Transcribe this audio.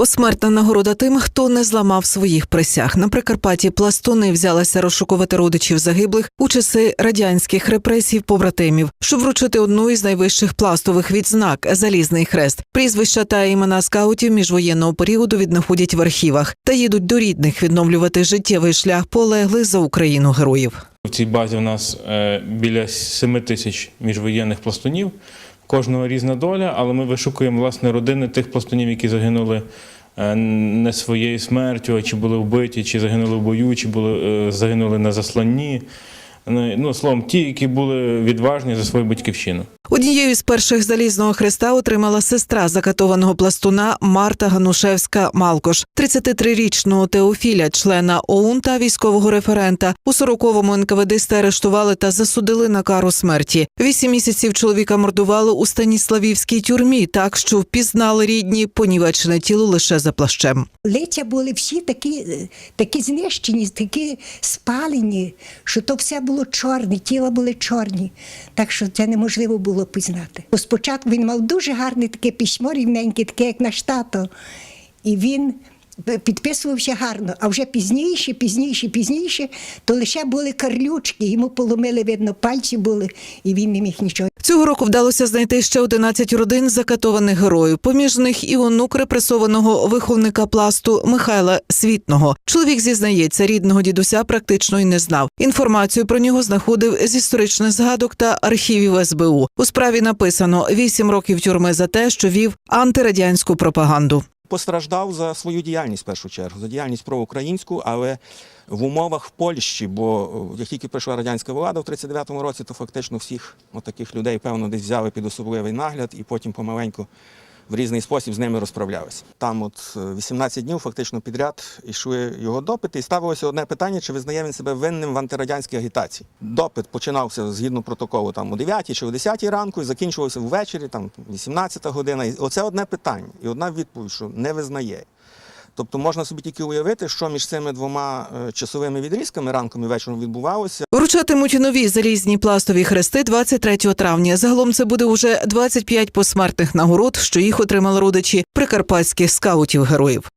Посмертна нагорода тим, хто не зламав своїх присяг. На Прикарпатті пластуни взялися розшукувати родичів загиблих у часи радянських репресій побратимів, щоб вручити одну із найвищих пластових відзнак залізний хрест. Прізвища та імена скаутів міжвоєнного періоду віднаходять в архівах та їдуть до рідних відновлювати життєвий шлях полеглих за Україну героїв. В цій базі у нас е, біля 7 тисяч міжвоєнних пластунів. Кожного різна доля, але ми вишукуємо власне родини тих пластунів, які загинули е, не своєю смертю, а чи були вбиті, чи загинули в бою, чи були, е, загинули на засланні. Ну, Ну, словом, ті, які були відважні за свою батьківщину. Однією з перших залізного хреста отримала сестра закатованого пластуна Марта Ганушевська Малкош, 33-річного Теофіля, члена ОУН та військового референта. У 40-му НКВД арештували та засудили на кару смерті. Вісім місяців чоловіка мордували у Станіславівській тюрмі, так що впізнали рідні понівечене тіло лише за плащем. Лиця були всі такі, е, такі знищені, такі спалені, що то все було чорне, тіла були чорні. Так що це неможливо було пізнати. Бо Спочатку він мав дуже гарне таке письмо, рівненьке, таке, як наш тато. І він підписувався гарно, а вже пізніше, пізніше, пізніше, то лише були карлючки, йому поломили, видно, пальці були, і він не міг нічого. Цього року вдалося знайти ще 11 родин закатованих героїв. Поміж них і онук репресованого виховника пласту Михайла Світного. Чоловік зізнається, рідного дідуся практично й не знав. Інформацію про нього знаходив з історичних згадок та архівів СБУ. У справі написано 8 років тюрми за те, що вів антирадянську пропаганду. Постраждав за свою діяльність в першу чергу, за діяльність проукраїнську, але в умовах в Польщі, бо е, як тільки прийшла радянська влада в 39-му році, то фактично всіх отаких людей, певно, десь взяли під особливий нагляд і потім помаленьку в різний спосіб з ними розправлялися. Там от е, 18 днів фактично підряд йшли його допити, і ставилося одне питання, чи визнає він себе винним в антирадянській агітації. Допит починався згідно протоколу там о 9 чи о 10 ранку і закінчувався ввечері, там 18 година. І оце одне питання і одна відповідь, що не визнає. Тобто можна собі тільки уявити, що між цими двома е, часовими відрізками ранком і вечором відбувалося. Вручатимуть нові залізні пластові хрести 23 травня. Загалом це буде уже 25 посмертних нагород, що їх отримали родичі прикарпатських скаутів героїв.